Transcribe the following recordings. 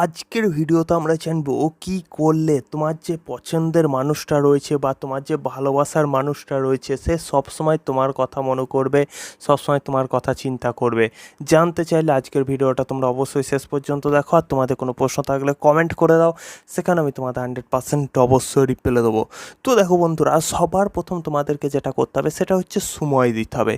আজকের ভিডিওতে আমরা জানব কি করলে তোমার যে পছন্দের মানুষটা রয়েছে বা তোমার যে ভালোবাসার মানুষটা রয়েছে, সে সবসময় তোমার কথা মনে করবে, সবসময় তোমার কথা চিন্তা করবে। জানতে চাইলে আজকের ভিডিওটা তোমরা অবশ্যই শেষ পর্যন্ত দেখো। আর তোমাদের কোনো প্রশ্ন থাকলে কমেন্ট করে দাও। সেখানে আমি তোমাদের হান্ড্রেড পার্সেন্ট অবশ্যই রিপ্লাই দেবো। তো দেখো বন্ধুরা, সবার প্রথম তোমাদেরকে যেটা করতে হবে, সেটা হচ্ছে সময় দিতে হবে।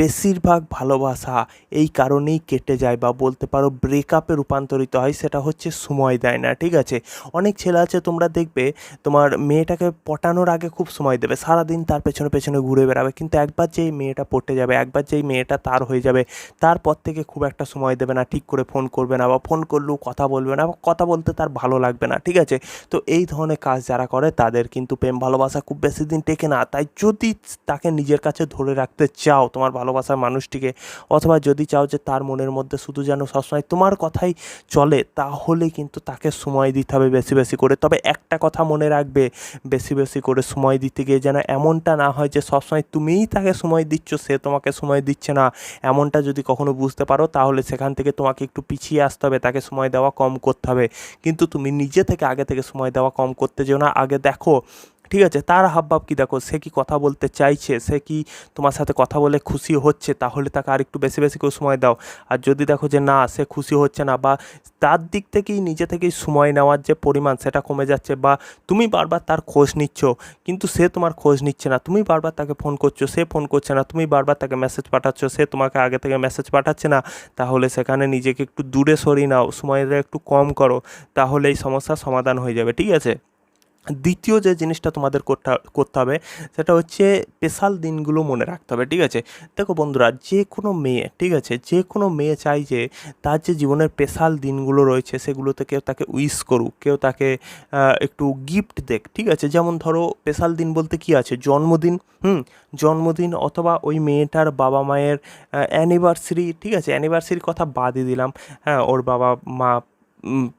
বেশিরভাগ ভালোবাসা এই কারণেই কেটে যায় বা বলতে পারো ব্রেকআপে রূপান্তরিত হয়, সেটা হচ্ছে সময় দেয় না, ঠিক আছে? অনেক ছেলে আছে, তোমরা দেখবে তোমার মেয়েটাকে পটানোর আগে খুব সময় দেবে, সারাদিন তার পেছনে পেছনে ঘুরে বেড়াবে, কিন্তু একবার যেই মেয়েটা পটে যাবে, একবার যেই মেয়েটা তার হয়ে যাবে, তারপর থেকে খুব একটা সময় দেবে না, ঠিক করে ফোন করবে না বা ফোন করলেও কথা বলবে না বা কথা বলতে তার ভালো লাগবে না, ঠিক আছে? তো এই ধরনের কাজ যারা করে, তাদের কিন্তু প্রেম ভালোবাসা খুব বেশি দিন টেকে না, তাই যদি তাকে নিজের কাছে ধরে রাখতে চাও, তোমার ভালোবাসার মানুষটিকে, অথবা যদি চাও যে তার মনের মধ্যে শুধু যেন সবসময় তোমার কথাই চলে, তাহলে কিন্তু তাকে সময় দিতে হবে বেশি বেশি করে। তবে একটা কথা মনে রাখবে, বেশি বেশি করে সময় দিতে গিয়ে যেন এমনটা না হয় যে সবসময় তুমিই তাকে সময় দিচ্ছ, সে তোমাকে সময় দিচ্ছে না। এমনটা যদি কখনো বুঝতে পারো, তাহলে সেখান থেকে তোমাকে একটু পিছিয়ে আসতে হবে, তাকে সময় দেওয়া কম করতে হবে। কিন্তু তুমি নিজে থেকে আগে থেকে সময় দেওয়া কম করতে যেও না। আগে দেখো ঠিক আছে? তার হাবভাব কি? দেখো, সে কি কথা বলতে চাইছে? সে কি তোমার সাথে কথা বলে খুশি হচ্ছে? তাহলে তাকে আর একটু বেশি বেশি করে সময় দাও। আর যদি দেখো যে না, সে খুশি হচ্ছে না বা তার দিক থেকেই, নিজে থেকেই সময় নেওয়ার যে পরিমাণ, সেটা কমে যাচ্ছে বা তুমি বারবার তার খোঁজ নিচ্ছ, কিন্তু সে তোমার খোঁজ নিচ্ছে না। তুমি বারবার তাকে ফোন করছ, সে ফোন করছে না। তুমি বারবার তাকে মেসেজ পাঠাচ্ছ, সে তোমাকে আগে থেকে মেসেজ পাঠাচ্ছে না। তাহলে সেখানে নিজেকে একটু দূরে সরিয়ে নাও। সময়টা একটু কম করো। তাহলে এই সমস্যার সমাধান হয়ে যাবে। ঠিক আছে? দ্বিতীয় যে জিনিসটা তোমাদের করতে করতে হবে, সেটা হচ্ছে স্পেশাল দিনগুলো মনে রাখতে হবে, ঠিক আছে? দেখো বন্ধুরা যে কোনো মেয়ে, ঠিক আছে? যে কোনো মেয়ে চাই যে তার যে জীবনের স্পেশাল দিনগুলো রয়েছে, সেগুলোতে কেউ তাকে উইশ করুক, কেউ তাকে একটু গিফট দেখ ঠিক আছে? যেমন ধরো স্পেশাল দিন বলতে কি আছে? জন্মদিন, হুম? জন্মদিন অথবা ওই মেয়েটার বাবা মায়ের অ্যানিভার্সারি ঠিক আছে? অ্যানিভার্সারির কথা বাদই দিলাম হ্যাঁ? ওর বাবা মা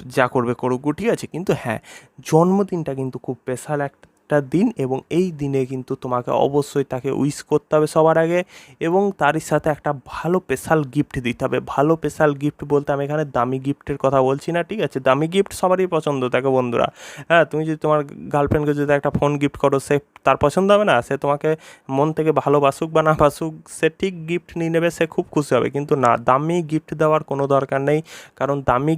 যা করবে করুক ঠিক আছে। কিন্তু হ্যাঁ জন্মদিনটা কিন্তু খুব স্পেশাল একটা দিন এবং এই দিনে কিন্তু তোমাকে অবশ্যই তাকে উইশ করতে হবে সবার আগে এবং তারই সাথে একটা ভালো স্পেশাল গিফট দিতে হবে। ভালো স্পেশাল গিফট বলতে আমি এখানে দামি গিফটের কথা বলছি না, ঠিক আছে? দামি গিফট সবারই পছন্দ থাকে বন্ধুরা। হ্যাঁ তুমি যদি তোমার গার্লফ্রেন্ডকে যদি একটা ফোন গিফট করো, সে তার পছন্দ হবে না? সে তোমাকে মন থেকে ভালোবাসুক বা না বাসুক সে ঠিক গিফট নিয়ে নেবে, সে খুব খুশি হবে। কিন্তু না, দামি গিফট দেওয়ার কোনো দরকার নেই। কারণ দামি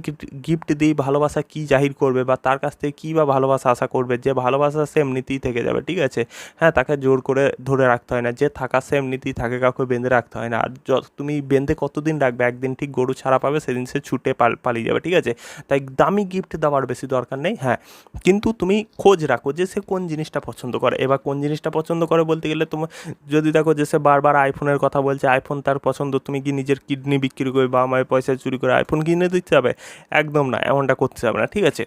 গিফট দিয়ে ভালোবাসা কী জাহির করবে বা তার কাছ থেকে কী বা ভালোবাসা আশা করবে? যে ভালোবাসা সে এমনিতেই থেকে যাবে, ঠিক আছে? হ্যাঁ তাকে জোর করে ধরে রাখতে হয় না, যে থাকা সে এমনিতেই থাকে, কাউকে বেঁধে রাখতে হয় না। আর তুমি বেঁধে কতদিন রাখবে? একদিন ঠিক গরু ছাড়া পাবে, সেদিন সে ছুটে পাল, পালিয়ে যাবে, ঠিক আছে? তাই দামি গিফট দেওয়ার বেশি দরকার নেই হ্যাঁ। কিন্তু তুমি খোঁজ রাখো যে সে কোন জিনিসটা পছন্দ করে। এবার কোন জিনিসটা পছন্দ করে বলতে গেলে তোমার যদি দেখো যে সে বারবার আইফোনের কথা বলছে আইফোন তার পছন্দ, তুমি কি নিজের কিডনি বিক্রি করে বা আমার পয়সা চুরি করে আইফোন কিনে দিতে হবে একদম না, এমনটা করতে হবে না, ঠিক আছে?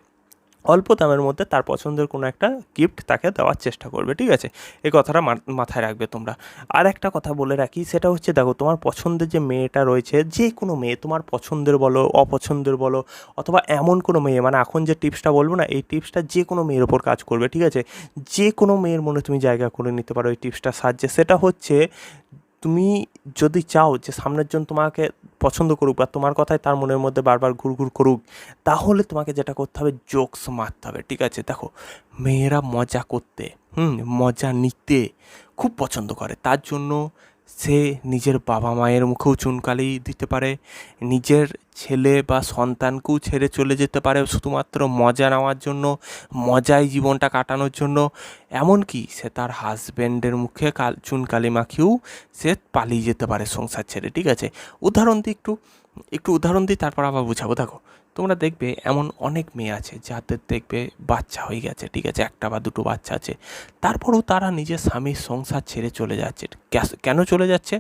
অল্প দামের মধ্যে তার পছন্দের কোনো একটা গিফট তাকে দেওয়ার চেষ্টা করবে, ঠিক আছে? এই কথাটা মাথায় রাখবে তোমরা। আর একটা কথা বলে রাখি, সেটা হচ্ছে দেখো, তোমার পছন্দের যে মেয়েটা রয়েছে, যে কোনো মেয়ে, তোমার পছন্দের বলো, অপছন্দের বলো, অথবা এমন কোনো মেয়ে মানে এখন যে টিপসটা বলব না, এই টিপসটা যে কোনো মেয়ের ওপর কাজ করবে, ঠিক আছে? যে কোনো মেয়ের মনে তুমি জায়গা করে নিতে পারো, এই টিপসটার সাহায্যে। সেটা হচ্ছে তুমি যদি চাও যে সামনের জন তোমাকে পছন্দ করুক বা তোমার কথাই তার মনের মধ্যে বারবার ঘুরঘুর করুক, তাহলে তোমাকে যেটা করতে হবে, জোকস মারতে হবে, ঠিক আছে? দেখো, মেয়েরা মজা করতে, হুম, মজা নিতে খুব পছন্দ করে। তার জন্য সে নিজের বাবা মায়ের মুখেও চুনকালি দিতে পারে, নিজের ছেলে বা সন্তানকেও ছেড়ে চলে যেতে পারে শুধুমাত্র মজা নেওয়ার জন্য মজায় জীবনটা কাটানোর জন্য। এমনকি সে তার হাজব্যান্ডের মুখে কাল চুনকালি মাখিয়েও সে পালিয়ে যেতে পারে সংসার ছেড়ে, ঠিক আছে? উদাহরণ দিই একটু একটু উদাহরণ দিই তারপর আবার বুঝাবো, দেখো। তোমরা দেখবে এমন অনেক মেয়ে আছে যাদের দেখবে বাচ্চা হয়ে গেছে, ঠিক আছে? একটা বা দুটো বাচ্চা আছে। তারপরেও তারা নিজের স্বামীর সংসার ছেড়ে চলে যাচ্ছে। কেন চলে যাচ্ছে?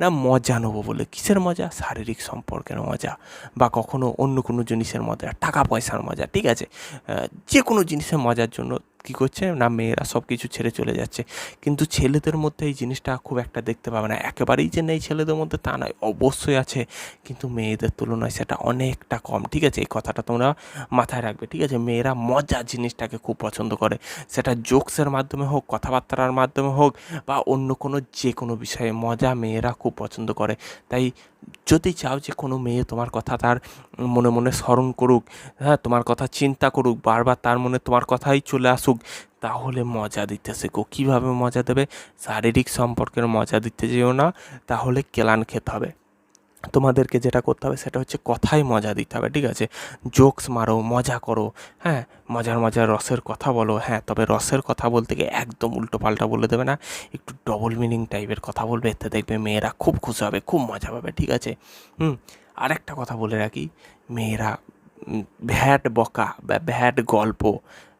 না মজা নেব বলে। কিসের মজা? শারীরিক সম্পর্কের মজা বা কখনো অন্য কোনো জিনিসের মজা। টাকা পয়সার মজা, ঠিক আছে? যে কোনো জিনিসের মজার জন্য কী করছে? না, মেয়েরা সব কিছু ছেড়ে চলে যাচ্ছে। কিন্তু ছেলেদের মধ্যে এই জিনিসটা খুব একটা দেখতে পাবে না। একেবারেই যে নেই ছেলেদের মধ্যে তা নয়, অবশ্যই আছে। কিন্তু মেয়েদের তুলনায় সেটা অনেকটা কম, ঠিক আছে? এই কথাটা তোমরা মাথায় রাখবে, ঠিক আছে? মেয়েরা মজা জিনিসটাকে খুব পছন্দ করে। সেটা জোকসের মাধ্যমে হোক, কথাবার্তার মাধ্যমে হোক, বা অন্য কোনো যে কোনো বিষয়ে মজা মেয়েরা খুব পছন্দ করে। তাই যদি চাও যে কোনো মেয়ে তোমার কথা তার মনে মনে স্মরণ করুক হ্যাঁ তোমার কথা চিন্তা করুক, বারবার তার মনে তোমার কথাই চলে আসুক তাহলে মজা দিতে শেখো। কীভাবে মজা দেবে? শারীরিক সম্পর্কের মজা দিতে যেও না, তাহলে কেলান খেতে হবে। তোমাদেরকে যেটা করতে হবে, সেটা হচ্ছে কথায় মজা দিতে হবে, ঠিক আছে? জোকস মারো, মজা করো হ্যাঁ? মজার মজার রসের কথা বলো হ্যাঁ? তবে রসের কথা বলতে গিয়ে একদম উল্টো পাল্টা বলে দেবে না। একটু ডবল মিনিং টাইপের কথা বলবে, এতে দেখবে মেয়েরা খুব খুশি হবে, খুব মজা পাবে, ঠিক আছে? হুম? আরেকটা কথা বলে রাখি, মেয়েরা ভ্যাট বকা বা ভ্যাট গল্প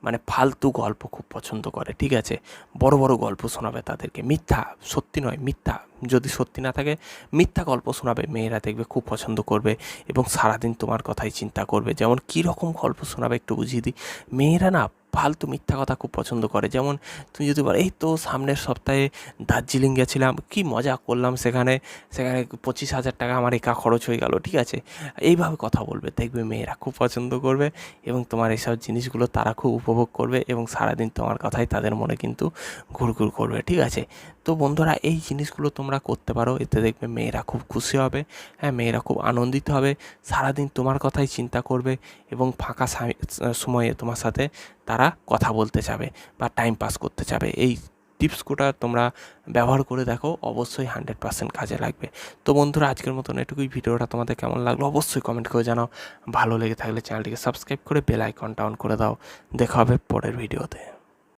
মানে ফালতু গল্প খুব পছন্দ করে, ঠিক আছে? বড় বড় গল্প শোনাবে তাদেরকে। মিথ্যা, সত্যি নয়, মিথ্যা। যদি সত্যি না থাকে, মিথ্যা গল্প শোনাবে, মেয়েরা দেখবে খুব পছন্দ করবে এবং সারাদিন তোমার কথাই চিন্তা করবে। যেমন কী রকম গল্প শোনাবে একটু বুঝিয়ে দিই। মেয়েরা না ফালতু মিথ্যা কথা খুব পছন্দ করে। যেমন তুমি যদি বলো, এই তো সামনের সপ্তাহে দার্জিলিং গেছিলাম, কি মজা করলাম সেখানে। সেখানে পঁচিশ হাজার টাকা আমার একা খরচ হয়ে গেল, ঠিক আছে? এইভাবে কথা বলবে, দেখবে মেয়েরা খুব পছন্দ করবে এবং তোমার এইসব জিনিসগুলো তারা খুব উপভোগ করবে এবং সারাদিন তোমার কথাই তাদের মনে কিন্তু ঘুরঘুর করবে, ঠিক আছে? তো বন্ধুরা, এই জিনিসগুলো তোমরা করতে পারো। এতে দেখবে মেয়েরা খুব খুশি হবে হ্যাঁ মেয়েরা খুব আনন্দিত হবে। সারাদিন তোমার কথাই চিন্তা করবে এবং ফাঁকা সময়ে তোমার সাথে তারা কথা বলতে যাবে বা টাইম পাস করতে যাবে। এই টিপসগুলো তোমরা ব্যবহার করে দেখো, অবশ্যই হান্ড্রেড পার্সেন্ট কাজে লাগবে। তো বন্ধুরা, আজকের মতন এটুকুই। ভিডিওটা তোমাদের কেমন লাগল অবশ্যই কমেন্ট করে জানাও। ভালো লেগে থাকলে চ্যানেলটিকে সাবস্ক্রাইব করে বেল আইকনটা অন করে দাও। দেখা হবে পরের ভিডিওতে।